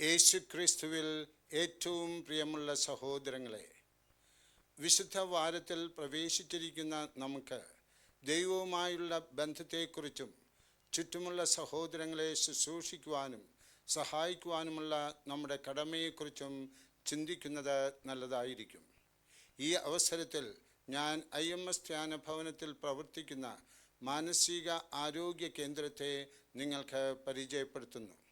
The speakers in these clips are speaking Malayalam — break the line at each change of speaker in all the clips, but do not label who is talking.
യേശു ക്രിസ്തുവിൽ ഏറ്റവും പ്രിയമുള്ള സഹോദരങ്ങളെ വിശുദ്ധ വാരത്തിൽ പ്രവേശിച്ചിരിക്കുന്ന നമുക്ക് ദൈവവുമായുള്ള ബന്ധത്തെക്കുറിച്ചും ചുറ്റുമുള്ള സഹോദരങ്ങളെ ശുശ്രൂഷിക്കുവാനും സഹായിക്കുവാനുമുള്ള നമ്മുടെ കടമയെക്കുറിച്ചും ചിന്തിക്കുന്നത് നല്ലതായിരിക്കും. ഈ അവസരത്തിൽ ഞാൻ ഐ എം എസ് ധ്യാന ഭവനത്തിൽ പ്രവർത്തിക്കുന്ന മാനസിക ആരോഗ്യ കേന്ദ്രത്തെ നിങ്ങൾക്ക് പരിചയപ്പെടുത്തുന്നു.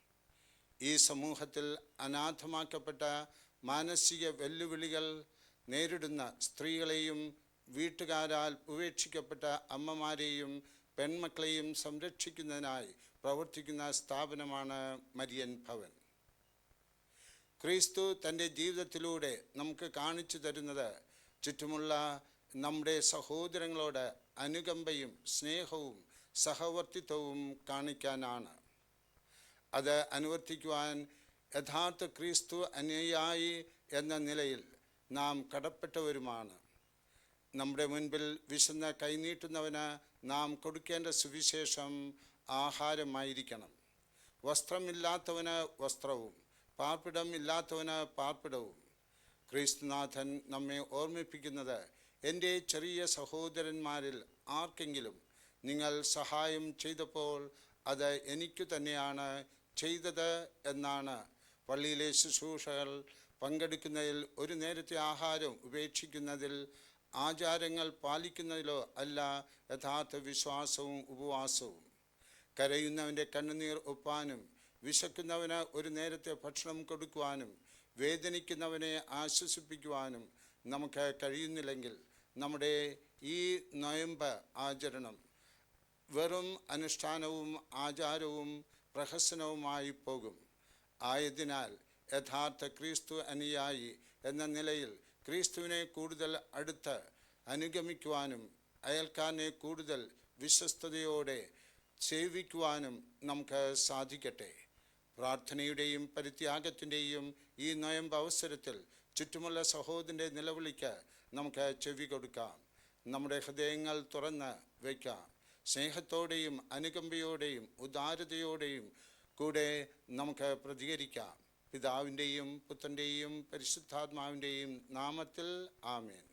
ഈ സമൂഹത്തിൽ അനാഥമാക്കപ്പെട്ട മാനസിക വെല്ലുവിളികൾ നേരിടുന്ന സ്ത്രീകളെയും വീട്ടുകാരാൽ ഉപേക്ഷിക്കപ്പെട്ട അമ്മമാരെയും പെൺമക്കളെയും സംരക്ഷിക്കുന്നതിനായി പ്രവർത്തിക്കുന്ന സ്ഥാപനമാണ് മരിയൻ ഭവൻ. ക്രിസ്തു തന്റെ ജീവിതത്തിലൂടെ നമുക്ക് കാണിച്ചു തരുന്നത് ചുറ്റുമുള്ള നമ്മുടെ സഹോദരങ്ങളോട് അനുകമ്പയും സ്നേഹവും സഹവർത്തിത്വവും കാണിക്കാനാണ്. അത് അനുവർത്തിക്കുവാൻ യഥാർത്ഥ ക്രിസ്തു അനുയായി എന്ന നിലയിൽ നാം കടപ്പെട്ടവരുമാണ്. നമ്മുടെ മുൻപിൽ വിശന്ന കൈനീട്ടുന്നവന് നാം കൊടുക്കേണ്ട സുവിശേഷം ആഹാരമായിരിക്കണം. വസ്ത്രമില്ലാത്തവന് വസ്ത്രവും പാർപ്പിടം ഇല്ലാത്തവന് പാർപ്പിടവും. ക്രിസ്തുനാഥൻ നമ്മെ ഓർമ്മിപ്പിക്കുന്നത് എന്റെ ചെറിയ സഹോദരന്മാരിൽ ആർക്കെങ്കിലും നിങ്ങൾ സഹായം ചെയ്തപ്പോൾ അത് എനിക്കു തന്നെയാണ് ചെയ്തത് എന്നാണ് പള്ളിയിലെ ശുശ്രൂഷകൾ പങ്കെടുക്കുന്നതിൽ ഒരു നേരത്തെ ആഹാരം ഉപേക്ഷിക്കുന്നതിൽ ആചാരങ്ങൾ പാലിക്കുന്നതിലോ അല്ല യഥാർത്ഥ വിശ്വാസവും ഉപവാസവും. കരയുന്നവന്റെ കണ്ണുനീർ ഒപ്പാനും വിശക്കുന്നവന് ഒരു നേരത്തെ ഭക്ഷണം കൊടുക്കുവാനും വേദനിക്കുന്നവനെ ആശ്വസിപ്പിക്കുവാനും നമുക്ക് കഴിയുന്നില്ലെങ്കിൽ നമ്മുടെ ഈ നൊയമ്പ് ആചരണം വെറും അനുഷ്ഠാനവും ആചാരവും പ്രഹസനവുമായി പോകും. ആയതിനാൽ യഥാർത്ഥ ക്രിസ്തു അനുയായി എന്ന നിലയിൽ ക്രിസ്തുവിനെ കൂടുതൽ അടുത്ത് അനുഗമിക്കുവാനും അയൽക്കാരനെ കൂടുതൽ വിശ്വസ്തയോടെ സേവിക്കുവാനും നമുക്ക് സാധിക്കട്ടെ. പ്രാർത്ഥനയുടെയും പരിത്യാഗത്തിന്റെയും ഈ നൊയമ്പ് അവസരത്തിൽ ചുറ്റുമുള്ള സഹോദരന്റെ നിലവിളിക്ക് നമുക്ക് ചെവി കൊടുക്കാം. നമ്മുടെ ഹൃദയങ്ങൾ തുറന്ന് വയ്ക്കാം. സ്നേഹത്തോടെയും അനുകമ്പയോടെയും ഉദാരതയോടെയും കൂടെ നമുക്ക് പ്രതികരിക്കാം. പിതാവിന്റെയും പുത്രന്റെയും പരിശുദ്ധാത്മാവിന്റെയും നാമത്തിൽ ആമേൻ.